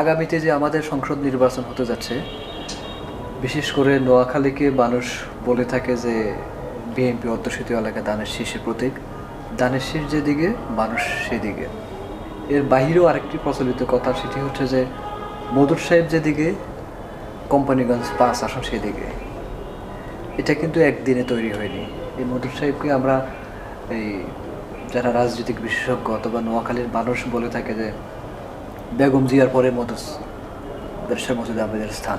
আগামীতে যে আমাদের সংসদ নির্বাচন হতে যাচ্ছে, বিশেষ করে নোয়াখালীকে মানুষ বলে থাকে যে বিএনপি অধ্যুষিত এলাকা দানের শীর্ষে প্রতীক। দানের শীষ যেদিকে, মানুষ সেদিকে। এর বাহিরেও আরেকটি প্রচলিত কথা সেটি হচ্ছে যে মধুর সাহেব যেদিকে, কোম্পানিগঞ্জ পাঁচ আসন সেদিকে। এটা কিন্তু একদিনে তৈরি হয়নি। এই মধুর সাহেবকে আমরা এই যারা রাজনৈতিক বিশেষজ্ঞ অথবা নোয়াখালীর মানুষ বলে থাকে যে বেগম জিয়ার পরে মধুস ব্যবসা মসুদ আহমেদের স্থান।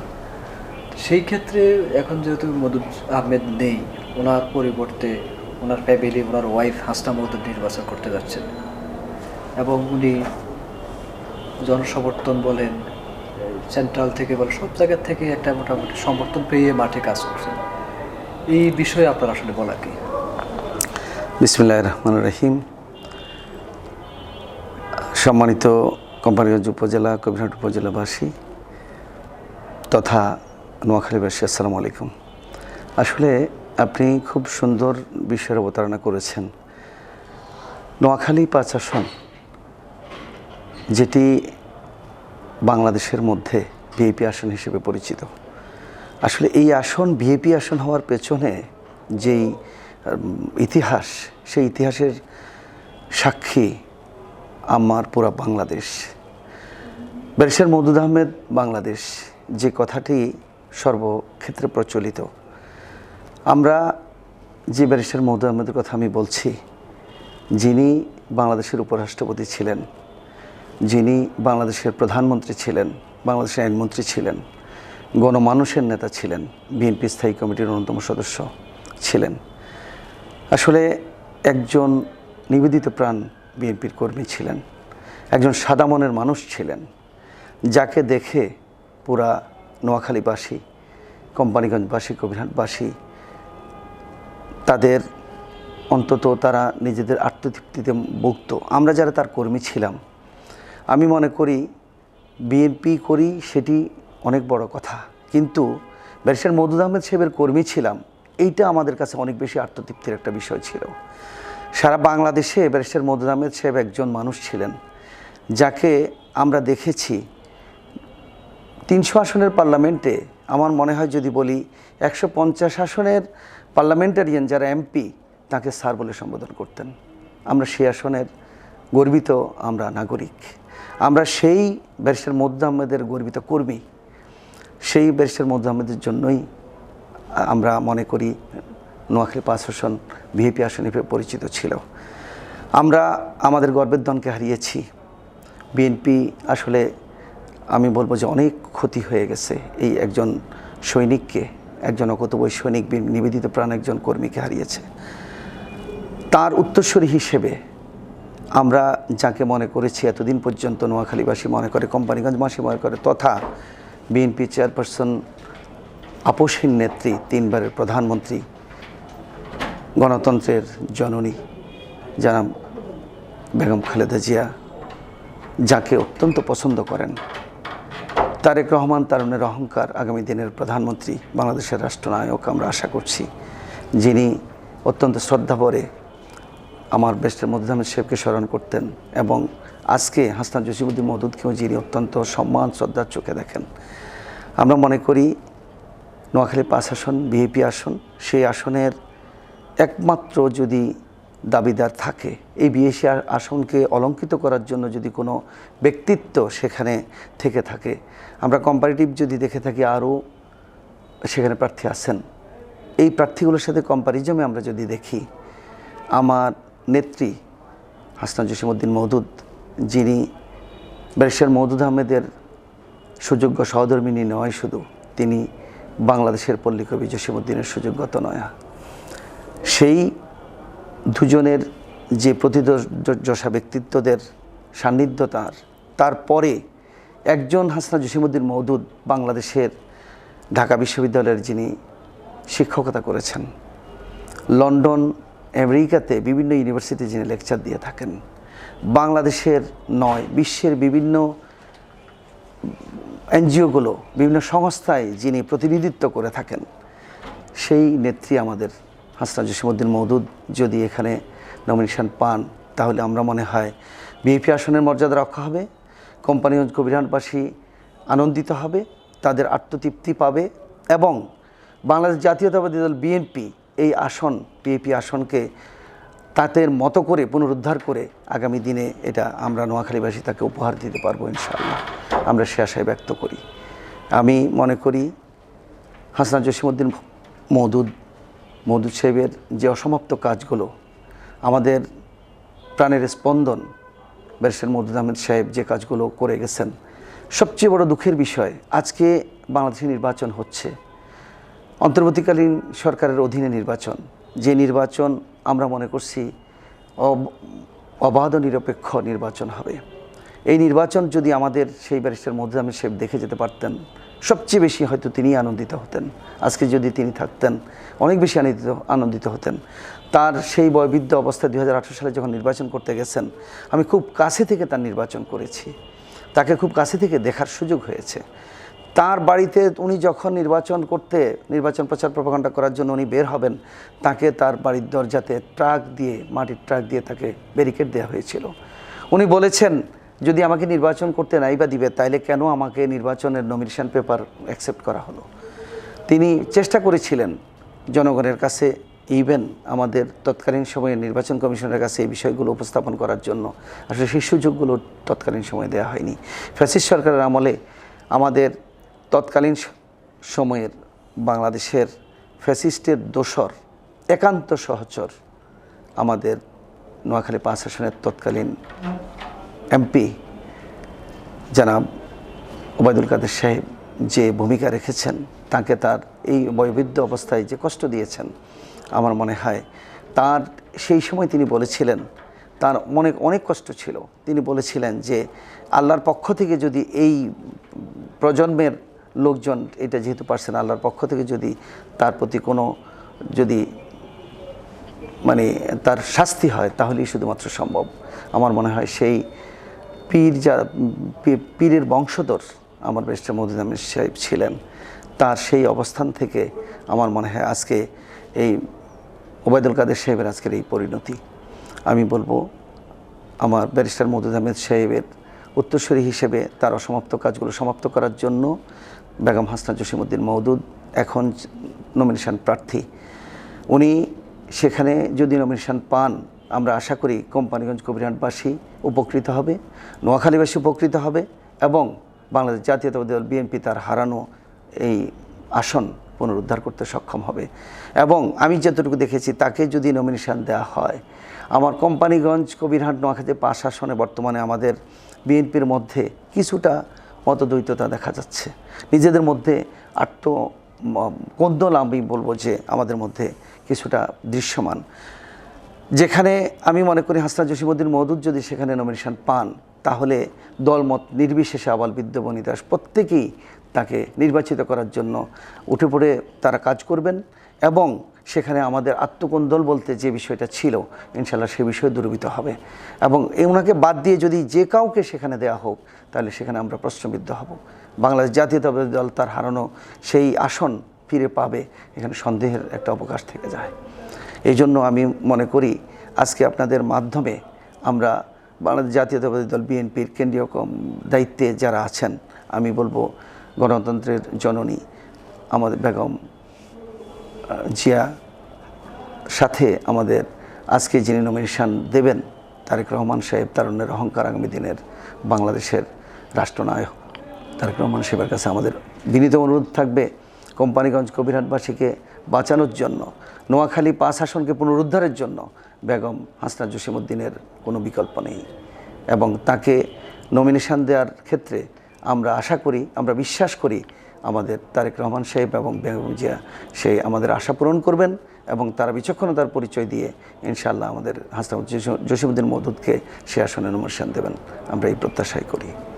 সেই ক্ষেত্রে এখন যেহেতু মধুর আহমেদ নেই, ওনার পরিবর্তে ওনার ফ্যামিলি ওনার ওয়াইফ হাসনা মহদুদ নির্বাচন করতে যাচ্ছেন। এবং উনি জনসমর্থন বলেন সেন্ট্রাল থেকে বলেন, সব জায়গা থেকে একটা মোটামুটি সমর্থন পেয়ে মাঠে কাজ করছেন। এই বিষয়ে আপনার আসলে বলা কি? বিসমুল্লাহ রহমান রহিম। সম্মানিত কোম্পানিগঞ্জ উপজেলা, কবিরহাট উপজেলাবাসী তথা নোয়াখালীবাসী আসসালামু আলাইকুম। আসলে আপনি খুব সুন্দর বিষয়ের অবতারণা করেছেন। নোয়াখালী পাঁচ আসন, যেটি বাংলাদেশের মধ্যে ভিএপি আসন হিসেবে পরিচিত। আসলে এই আসন, ভিআইপি আসন হওয়ার পেছনে যেই ইতিহাস, সেই ইতিহাসের সাক্ষী আমার পুরা বাংলাদেশ। ব্যারিস্টার মৌদুদ আহমেদ, বাংলাদেশ। যে কথাটি সর্বক্ষেত্রে প্রচলিত। আমরা যে ব্যারিস্টার মৌদুদ আহমেদের কথা আমি বলছি, যিনি বাংলাদেশের উপরাষ্ট্রপতি ছিলেন, যিনি বাংলাদেশের প্রধানমন্ত্রী ছিলেন, বাংলাদেশের আইনমন্ত্রী ছিলেন, গণমানুষের নেতা ছিলেন, বিএনপি স্থায়ী কমিটির অন্যতম সদস্য ছিলেন। আসলে একজন নিবেদিত প্রাণ বিএনপির কর্মী ছিলেন, একজন সাদা মনের মানুষ ছিলেন। যাকে দেখে পুরা নোয়াখালীবাসী, কোম্পানিগঞ্জবাসী, কবিরহাটবাসী, তাদের অন্তত তারা নিজেদের আত্মতৃপ্তিতে ভুগত। আমরা যারা তার কর্মী ছিলাম, আমি মনে করি বিএনপি করি সেটি অনেক বড় কথা। কিন্তু ব্যারিস্টার মৌদুদ আহমেদ সাহেবের কর্মী ছিলাম, এইটা আমাদের কাছে অনেক বেশি আত্মতৃপ্তির একটা বিষয় ছিল। সারা বাংলাদেশে ব্যারিস্টার মৌদুদ আহমেদ সাহেব একজন মানুষ ছিলেন, যাকে আমরা দেখেছি তিনশো আসনের পার্লামেন্টে আমার মনে হয় যদি বলি একশো পঞ্চাশ আসনের পার্লামেন্টারিয়ান যারা এমপি, তাকে স্যার বলে সম্বোধন করতেন। আমরা সেই আসনের গর্বিত আমরা নাগরিক। আমরা সেই ব্যারিস্টার মদ্দু আহমেদের গর্বিত কর্মী। সেই ব্যারিস্টার মদ্দু আহমেদের জন্যই আমরা মনে করি নোয়াখালী পাঁচ আসন ভিএপি আসন হিসেবে পরিচিত ছিল। আমরা আমাদের গর্বের দনকে হারিয়েছি। বিএনপি আসলে আমি বলব যে অনেক ক্ষতি হয়ে গেছে এই একজন সৈনিককে, একজন অকতবই সৈনিক নিবেদিত প্রাণ একজন কর্মীকে হারিয়েছে। তার উত্তরসূরি হিসেবে আমরা যাকে মনে করেছি এতদিন পর্যন্ত নোয়াখালীবাসী মনে করে, কোম্পানিগঞ্জ কোম্পানিগঞ্জবাসী মনে করে, তথা বিএনপি চেয়ারপারসন আপসীন নেত্রী, তিনবারের প্রধানমন্ত্রী, গণতন্ত্রের জননী যারা বেগম খালেদা জিয়া, যাকে অত্যন্ত পছন্দ করেন তারেক রহমান তারুণের অহংকার আগামী দিনের প্রধানমন্ত্রী, বাংলাদেশের রাষ্ট্রনায়ক আমরা আশা করছি। যিনি অত্যন্ত শ্রদ্ধাভরে আমার বেস্টের মধ্যে আহমেদ সাহেবকে স্মরণ করতেন এবং আজকে হাসনান জসিমুদ্দিন মহদুদকেও যিনি অত্যন্ত সম্মান, শ্রদ্ধার চোখে দেখেন। আমরা মনে করি, নোয়াখালী পাঁচ আসন, বিএপি আসন, সেই আসনের একমাত্র যদি দাবিদার থাকে। এই বিএসি আসনকে অলঙ্কিত করার জন্য যদি কোনো ব্যক্তিত্ব সেখানে থেকে থাকে, আমরা কম্পারেটিভ যদি দেখে থাকি আরও সেখানে প্রার্থী আছেন, এই প্রার্থীগুলোর সাথে কম্পারিজমে আমরা যদি দেখি, আমার নেত্রী হাসনা জসিমুদ্দিন মৌদুদ যিনি ব্যারিস্টার মৌদুদ আহমেদের সুযোগ্য সহধর্মিনী নয় শুধু, তিনি বাংলাদেশের পল্লীকবি জসিমুদ্দিনের সুযোগ্যত নয়া। সেই দুজনের যে প্রতিদর্শা ব্যক্তিত্বদের সান্নিধ্য তার, তারপরে একজন হাসনা জসিমুদ্দিন মৌদুদ বাংলাদেশের ঢাকা বিশ্ববিদ্যালয়ের যিনি শিক্ষকতা করেছেন। লন্ডন, আমেরিকাতে বিভিন্ন ইউনিভার্সিটি যিনি লেকচার দিয়ে থাকেন। বাংলাদেশের নয়, বিশ্বের বিভিন্ন এনজিওগুলো, বিভিন্ন সংস্থায় যিনি প্রতিনিধিত্ব করে থাকেন, সেই নেত্রী আমাদের হাসনা জসিমুদ্দিন মৌদুদ যদি এখানে নমিনেশন পান, তাহলে আমরা মনে হয় বিএপি আসনের মর্যাদা রক্ষা হবে, কোম্পানিগঞ্জ কবিরহাটবাসী আনন্দিত হবে, তাদের আত্মতৃপ্তি পাবে এবং বাংলাদেশ জাতীয়তাবাদী দল বিএনপি এই আসন পিএপি আসনকে তাদের মতো করে পুনরুদ্ধার করে আগামী দিনে এটা আমরা নোয়াখালীবাসী তাকে উপহার দিতে পারব ইনশাআল্লাহ। আমরা সে আশায় ব্যক্ত করি। আমি মনে করি হাসনা জসিমুদ্দিন মৌদুদ মৌদুদ সাহেবের যে অসমাপ্ত কাজগুলো, আমাদের প্রাণের স্পন্দন, ব্যারিস্টার মৌদুদ আহমেদ সাহেব যে কাজগুলো করে গেছেন, সবচেয়ে বড় দুঃখের বিষয়, আজকে বাংলাদেশে নির্বাচন হচ্ছে। অন্তর্বর্তীকালীন সরকারের অধীনে নির্বাচন, যে নির্বাচন আমরা মনে করছি অব- অবাধ নিরপেক্ষ নির্বাচন হবে। এই নির্বাচন যদি আমাদের সেই ব্যারিস্টার আমি সাহেব দেখে যেতে পারতেন সবচেয়ে বেশি হয়তো তিনি আনন্দিত হতেন। আজকে যদি তিনি থাকতেন, অনেক বেশি আনন্দিত আনন্দিত হতেন। তার সেই বয়বৃদ্ধ অবস্থায় দুই সালে যখন নির্বাচন করতে গেছেন, আমি খুব কাছে থেকে তার নির্বাচন করেছি। তাকে খুব কাছে থেকে দেখার সুযোগ হয়েছে। তার বাড়িতে উনি যখন নির্বাচন করতে, নির্বাচন প্রচার প্রপাগান্ডা করার জন্য উনি বের হবেন, তাকে তার বাড়ির দরজাতে ট্রাক দিয়ে, মাটির ট্রাক দিয়ে তাকে ব্যারিকেড দেওয়া হয়েছিল। উনি বলেছেন যদি আমাকে নির্বাচন করতে নাই বা দিবে, তাইলে কেন আমাকে নির্বাচনের নমিনেশন পেপার অ্যাকসেপ্ট করা হলো? তিনি চেষ্টা করেছিলেন জনগণের কাছে ইভেন আমাদের তৎকালীন সময়ে নির্বাচন কমিশনের কাছে এই বিষয়গুলো উপস্থাপন করার জন্য। আসলে সেই সুযোগগুলো তৎকালীন সময়ে দেওয়া হয়নি। ফ্যাসিস্ট সরকারের আমলে আমাদের তৎকালীন সময়ের বাংলাদেশের ফ্যাসিস্টের দোসর, একান্ত সহচর আমাদের নোয়াখালী পাঁচ আসনের তৎকালীন এমপি জনাব ওবায়দুল কাদের সাহেব যে ভূমিকা রেখেছেন, তাকে তার এই বয়বৃদ্ধ অবস্থায় যে কষ্ট দিয়েছেন, আমার মনে হয় তার সেই সময় তিনি বলেছিলেন, তার মনে অনেক কষ্ট ছিল। তিনি বলেছিলেন যে আল্লাহর পক্ষ থেকে যদি এই প্রজন্মের লোকজন, এটা যেহেতু পারছেন আল্লাহর পক্ষ থেকে যদি তার প্রতি কোনো যদি মানে তার শাস্তি হয়, তাহলেই শুধুমাত্র সম্ভব। আমার মনে হয় সেই পীর যা পীরের বংশধর আমার মহুদুল আহমেদ সাহেব ছিলেন, তার সেই অবস্থান থেকে আমার মনে হয় আজকে এই ওবায়দুল কাদের সাহেবের আজকের এই পরিণতি। আমি বলব, আমার ব্যারিস্টার মহুদুল আহমেদ সাহেবের উত্তরসূরি হিসেবে তার অসমাপ্ত কাজগুলো সমাপ্ত করার জন্য বেগম হাসনা জসিমুদ্দিন মওদুদ এখন নমিনেশন প্রার্থী। উনি সেখানে যদি নমিনেশন পান আমরা আশা করি কোম্পানিগঞ্জ কবিরহাটবাসী উপকৃত হবে, নোয়াখালীবাসী উপকৃত হবে এবং বাংলাদেশ জাতীয়তাবাদী দল বিএনপি তার হারানো এই আসন পুনরুদ্ধার করতে সক্ষম হবে। এবং আমি যতটুকু দেখেছি তাকে যদি নমিনেশন দেওয়া হয়, আমার কোম্পানিগঞ্জ কবিরহাট নোয়াখালী পাঁচ আসনে বর্তমানে আমাদের বিএনপির মধ্যে কিছুটা মতদ্বৈততা দেখা যাচ্ছে। নিজেদের মধ্যে আত্ম কোন্দল আমি বলব যে আমাদের মধ্যে কিছুটা দৃশ্যমান। যেখানে আমি মনে করি হাসনা জসিমুদ্দিন মওদুদ যদি সেখানে নমিনেশন পান, তাহলে দলমত নির্বিশেষে আবাল বিদ্যবনী দাস প্রত্যেকেই তাকে নির্বাচিত করার জন্য উঠে পড়ে তারা কাজ করবেন এবং সেখানে আমাদের আত্মকোন্দল বলতে যে বিষয়টা ছিল ইনশাল্লাহ সে বিষয়ে দূরীভূত হবে। এবং ওনাকে বাদ দিয়ে যদি যে কাউকে সেখানে দেওয়া হোক, তাহলে সেখানে আমরা প্রশ্নবিদ্ধ হব। বাংলাদেশ জাতীয়তাবাদী দল তার হারানো সেই আসন ফিরে পাবে, এখানে সন্দেহের একটা অবকাশ থেকে যায়। এই জন্য আমি মনে করি আজকে আপনাদের মাধ্যমে আমরা বাংলাদেশ জাতীয়তাবাদী দল বিএনপির কেন্দ্রীয় দায়িত্বে যারা আছেন, আমি বলব গণতন্ত্রের জননী আমাদের বেগম জিয়া, সাথে আমাদের আজকে যিনি নমিনেশন দেবেন তারেক রহমান সাহেব, তারুণ্যের অহংকার আগামী দিনের বাংলাদেশের রাষ্ট্রনায়ক। তারেক রহমান সাহেবের কাছে আমাদের বিনীত অনুরোধ থাকবে। কোম্পানিগঞ্জ কবিরহাটবাসীকে বাঁচানোর জন্য, নোয়াখালী পাঁচ আসনকে পুনরুদ্ধারের জন্য বেগম হাসনা জসিমুদ্দিনের কোনো বিকল্প নেই। এবং তাকে নমিনেশন দেওয়ার ক্ষেত্রে আমরা আশা করি, আমরা বিশ্বাস করি আমাদের তারেক রহমান সাহেব এবং বেগম জিয়া সেই আমাদের আশা পূরণ করবেন এবং তারা বিচক্ষণতার পরিচয় দিয়ে ইনশাআল্লাহ আমাদের হাসনা জসিমুদ্দিন মদুদকে সে আসনে নমিনেশন দেবেন। আমরা এই প্রত্যাশাই করি।